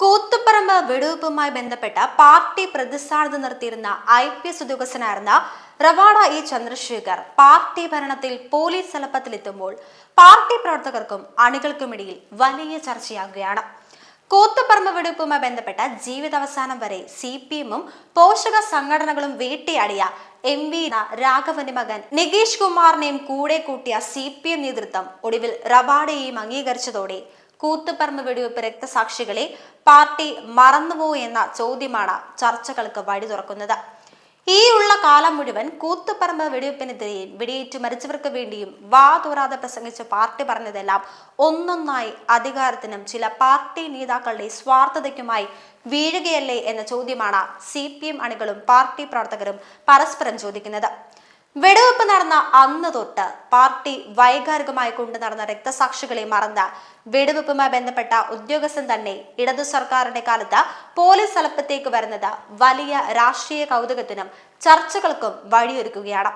കൂത്തുപറമ്പ് വെടിവെപ്പുമായി ബന്ധപ്പെട്ട പാർട്ടി പ്രതിസ്ഥാനത്ത് നിർത്തിയിരുന്ന ഐ പി എസ് ഉദ്യോഗസ്ഥനായിരുന്ന റവാഡ ഇ ചന്ദ്രശേഖർ പാർട്ടി ഭരണത്തിൽ പോലീസ് തലപ്പത്തിലെത്തുമ്പോൾ പാർട്ടി പ്രവർത്തകർക്കും അണികൾക്കുമിടയിൽ വലിയ ചർച്ചയാകുകയാണ്. കൂത്തുപറമ്പ് വെടിവെപ്പുമായി ബന്ധപ്പെട്ട ജീവിതാവസാനം വരെ സി പി എമ്മും പോഷക സംഘടനകളും വേട്ടയാടിയ എം വി രാഘവന്റെ മകൻ നികേഷ് കുമാറിനെയും കൂടെ കൂട്ടിയ സി പി എം നേതൃത്വം ഒടുവിൽ റവാഡയെയും അംഗീകരിച്ചതോടെ കൂത്തുപറമ്പ് വെടിവെപ്പ് രക്തസാക്ഷികളെ പാർട്ടി മറന്നുവോ എന്ന ചോദ്യമാണ് ചർച്ചകൾക്ക് വഴി തുറക്കുന്നത്. ഈ ഉള്ള കാലം മുഴുവൻ കൂത്തുപറമ്പ് വെടിവെപ്പിനെതിരെയും വെടിയേറ്റ് മരിച്ചവർക്ക് വേണ്ടിയും വാ തോരാതെ പ്രസംഗിച്ച പാർട്ടി പറഞ്ഞതെല്ലാം ഒന്നൊന്നായി അധികാരത്തിനും ചില പാർട്ടി നേതാക്കളുടെ സ്വാർത്ഥതയ്ക്കുമായി വീഴുകയല്ലേ എന്ന ചോദ്യമാണ് സി പി എം അണികളും പാർട്ടി പ്രവർത്തകരും പരസ്പരം ചോദിക്കുന്നത്. വെടിവെപ്പ് നടന്ന അന്ന് തൊട്ട് പാർട്ടി വൈകാരികമായി കൊണ്ടു നടന്ന രക്തസാക്ഷികളെ മറന്ന വെടിവെപ്പുമായി ബന്ധപ്പെട്ട ഉദ്യോഗസ്ഥൻ തന്നെ ഇടതു സർക്കാരിന്റെ കാലത്ത് പോലീസ് തലപ്പത്തേക്ക് വരുന്നത് വലിയ രാഷ്ട്രീയ കൗതുകത്തിനും ചർച്ചകൾക്കും വഴിയൊരുക്കുകയാണ്.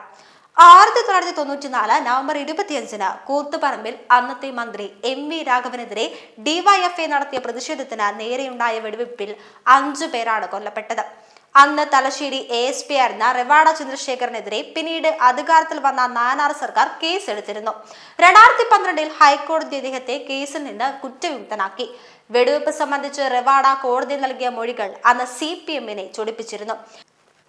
ആയിരത്തി തൊള്ളായിരത്തി തൊണ്ണൂറ്റിനാല് നവംബർ ഇരുപത്തിയഞ്ചിന് കൂത്തുപറമ്പിൽ അന്നത്തെ മന്ത്രി എം വി രാഘവനെതിരെ ഡിവൈഎഫ്ഐ നടത്തിയ പ്രതിഷേധത്തിന് നേരെയുണ്ടായ വെടിവെപ്പിൽ അഞ്ചു പേരാണ് കൊല്ലപ്പെട്ടത്. അന്ന് തലശ്ശേരി എ എസ് പി ആയിരുന്ന റെവാഡ ചന്ദ്രശേഖരനെതിരെ പിന്നീട് അധികാരത്തിൽ വന്ന നാനാർ സർക്കാർ കേസ് എടുത്തിരുന്നു രണ്ടായിരത്തി പന്ത്രണ്ടിൽ ഹൈക്കോടതി അദ്ദേഹത്തെ കേസിൽ നിന്ന് കുറ്റവിമുക്തനാക്കി. വെടിവെപ്പ് സംബന്ധിച്ച് റെവാഡ കോടതി നൽകിയ മൊഴികൾ അന്ന് സി പി എമ്മിനെ ചൊടിപ്പിച്ചിരുന്നു.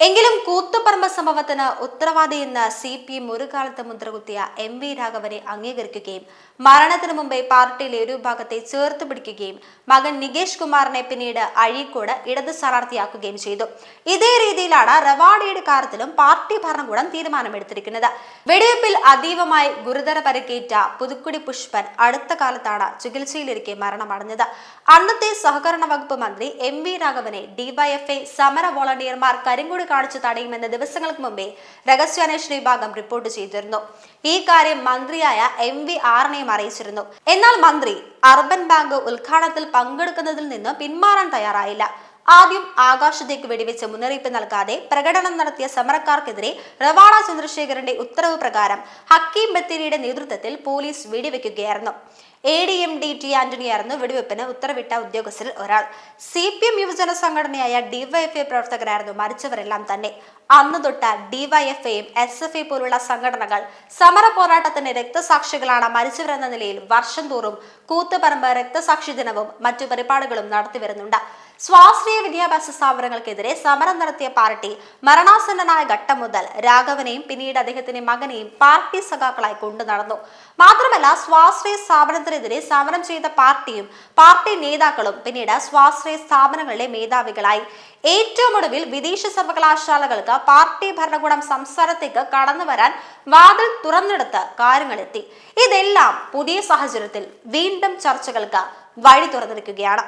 എങ്കിലും കൂത്തുപറമ്പ് സംഭവത്തിന് ഉത്തരവാദി എന്ന സി പി എം ഒരു കാലത്ത് മുദ്രകുത്തിയ എം വി രാഘവനെ അംഗീകരിക്കുകയും മരണത്തിന് മുമ്പേ പാർട്ടിയിലെ ഒരു ഭാഗത്തെ ചേർത്ത് പിടിക്കുകയും മകൻ നികേഷ് കുമാറിനെ പിന്നീട് അഴീക്കോട് ഇടത് സ്ഥാനാർത്ഥിയാക്കുകയും ചെയ്തു. ഇതേ രീതിയിലാണ് റവാഡിയുടെ കാര്യത്തിലും പാർട്ടി ഭരണകൂടം തീരുമാനമെടുത്തിരിക്കുന്നത്. വെടിവെപ്പിൽ അതീവമായി ഗുരുതര പരിക്കേറ്റ പുതുക്കുടി പുഷ്പൻ അടുത്ത കാലത്താണ് ചികിത്സയിലിരിക്കെ മരണമടഞ്ഞത്. അന്നത്തെ സഹകരണ വകുപ്പ് മന്ത്രി എം വി രാഘവനെ ഡിവൈഎഫ്ഐ സമര വോളണ്ടിയർമാർ കരിങ്കൊടി കാണിച്ചു തടയുമെന്ന് ദിവസങ്ങൾക്ക് മുമ്പേ രഹസ്യാന്വേഷണ വിഭാഗം റിപ്പോർട്ട് ചെയ്തിരുന്നു. ഈ കാര്യം മന്ത്രിയായ എം വി ആറിനെയും അറിയിച്ചിരുന്നു. എന്നാൽ മന്ത്രി അർബൻ ബാങ്ക് ഉദ്ഘാടനത്തിൽ പങ്കെടുക്കുന്നതിൽ നിന്ന് പിന്മാറാൻ തയ്യാറായില്ല. ആദ്യം ആകാശത്തേക്ക് വെടിവെച്ച് മുന്നറിയിപ്പ് നൽകാതെ പ്രകടനം നടത്തിയ സമരക്കാർക്കെതിരെ റവാണ ചന്ദ്രശേഖരന്റെ ഉത്തരവ് പ്രകാരം ഹക്കീം ബത്തേരിയുടെ നേതൃത്വത്തിൽ police വെടിവെക്കുകയായിരുന്നു. A D M D T ആന്റണിയായിരുന്നു വെടിവെപ്പിന് ഉത്തരവിട്ട ഉദ്യോഗസ്ഥരിൽ ഒരാൾ. സി പി എം യുവജന സംഘടനയായ ഡിവൈഎഫ്ഐ പ്രവർത്തകരായിരുന്നു മരിച്ചവരെല്ലാം തന്നെ. അന്ന് തൊട്ട് ഡിവൈഎഫ്ഐയും എസ് എഫ് ഐ പോലുള്ള സംഘടനകൾ സമര പോരാട്ടത്തിന് രക്തസാക്ഷികളാണ് മരിച്ചവരെന്ന നിലയിൽ വർഷം തോറും കൂത്തുപറമ്പ് രക്തസാക്ഷി ദിനവും മറ്റു പരിപാടികളും നടത്തി വരുന്നുണ്ട്. സ്വാശ്രയ വിദ്യാഭ്യാസ സ്ഥാപനങ്ങൾക്കെതിരെ സമരം നടത്തിയ പാർട്ടി മരണാസന്നനായ ഘട്ടം മുതൽ രാഘവനെയും പിന്നീട് അദ്ദേഹത്തിന്റെ മകനെയും പാർട്ടി സഖാക്കളായി കൊണ്ടു നടന്നു. മാത്രമല്ല സ്വാശ്രയ സ്ഥാപനത്തിനെതിരെ സമരം ചെയ്ത പാർട്ടിയും പാർട്ടി നേതാക്കളും പിന്നീട് സ്വാശ്രയ സ്ഥാപനങ്ങളിലെ മേധാവികളായി. ഏറ്റവും ഒടുവിൽ വിദേശ സർവകലാശാലകൾക്ക് പാർട്ടി ഭരണകൂടം സംസ്ഥാനത്തേക്ക് കടന്നു വരാൻ വാതിൽ തുറന്നെടുത്ത് കാര്യങ്ങളെത്തി. ഇതെല്ലാം പുതിയ സാഹചര്യത്തിൽ വീണ്ടും ചർച്ചകൾക്ക് വഴി തുറന്നിരിക്കുകയാണ്